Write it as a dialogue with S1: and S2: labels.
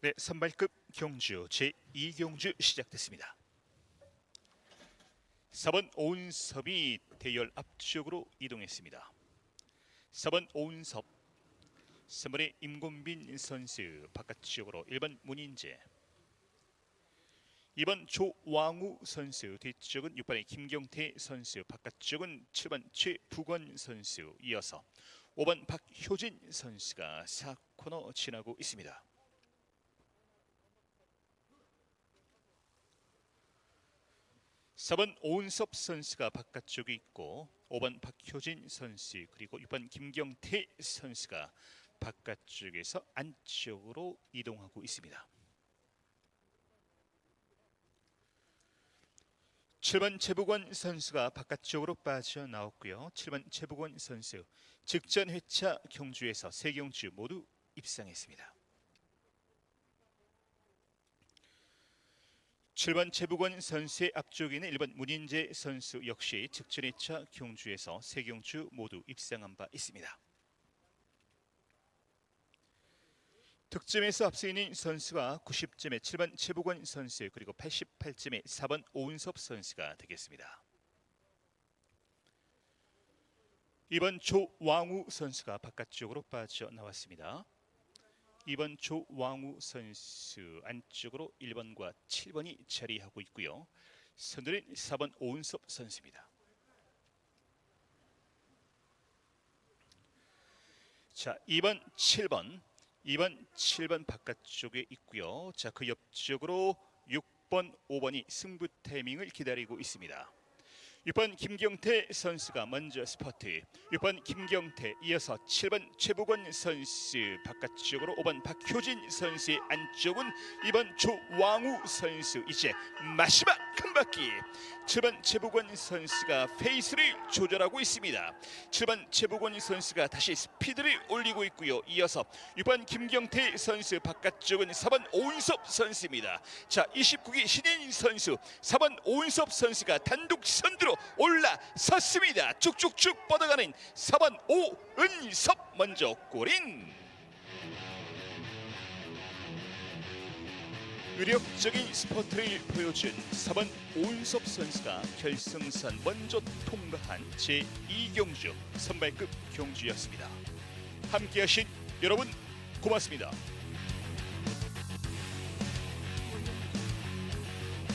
S1: 네, 선발급 경주 제2경주 시작됐습니다. 4번 오은섭이 대열 앞쪽으로 이동했습니다. 4번 오은섭, 3번의 임곤빈 선수 바깥쪽으로 1번 문인재 2번 조왕우 선수 뒤쪽은 6번의 김경태 선수 바깥쪽은 7번 최부권 선수 이어서 5번 박효진 선수가 4코너 지나고 있습니다. 사번 오은섭 선수가 바깥쪽에 있고 5번 박효진 선수 그리고 6번 김경태 선수가 바깥쪽에서 안쪽으로 이동하고 있습니다. 7번 최부권 선수가 바깥쪽으로 빠져나왔고요. 7번 최부권 선수 직전 회차 경주에서 세 경주 모두 입상했습니다. 7번 최부권 선수의 앞쪽에 있는 1번 문인재 선수 역시 직전 회차 경주에서 세 경주 모두 입상한 바 있습니다. 득점에서 앞서 있는 선수가 90점의 7번 최부권 선수 그리고 88점의 4번 오은섭 선수가 되겠습니다. 이번 조왕우 선수가 바깥쪽으로 빠져 나왔습니다. 이번 조왕우 선수 안쪽으로 1번과 7번이 자리하고 있고요. 선두는 4번 오은섭 선수입니다. 자, 2번 7번 2번 7번 바깥쪽에 있고요. 자, 그 옆쪽으로 6번 5번이 승부 타이밍을 기다리고 있습니다. 6번 김경태 선수가 먼저 스퍼트. 6번 김경태 이어서 7번 최부권 선수 바깥쪽으로 5번 박효진 선수의 안쪽은 2번 조왕우 선수. 이제 마지막 한 바퀴. 7번 최부권 선수가 페이스를 조절하고 있습니다. 7번 최부권 선수가 다시 스피드를 올리고 있고요. 이어서 6번 김경태 선수 바깥쪽은 4번 오은섭 선수입니다. 자 29기 신인 선수 4번 오은섭 선수가 단독 선두로 올라섰습니다. 쭉쭉쭉 뻗어가는 4번 오은섭 먼저 골인. 위력적인 스포트를 보여준 4번 오은섭 선수가 결승선 먼저 통과한 제2경주 선발급 경주였습니다. 함께하신 여러분 고맙습니다.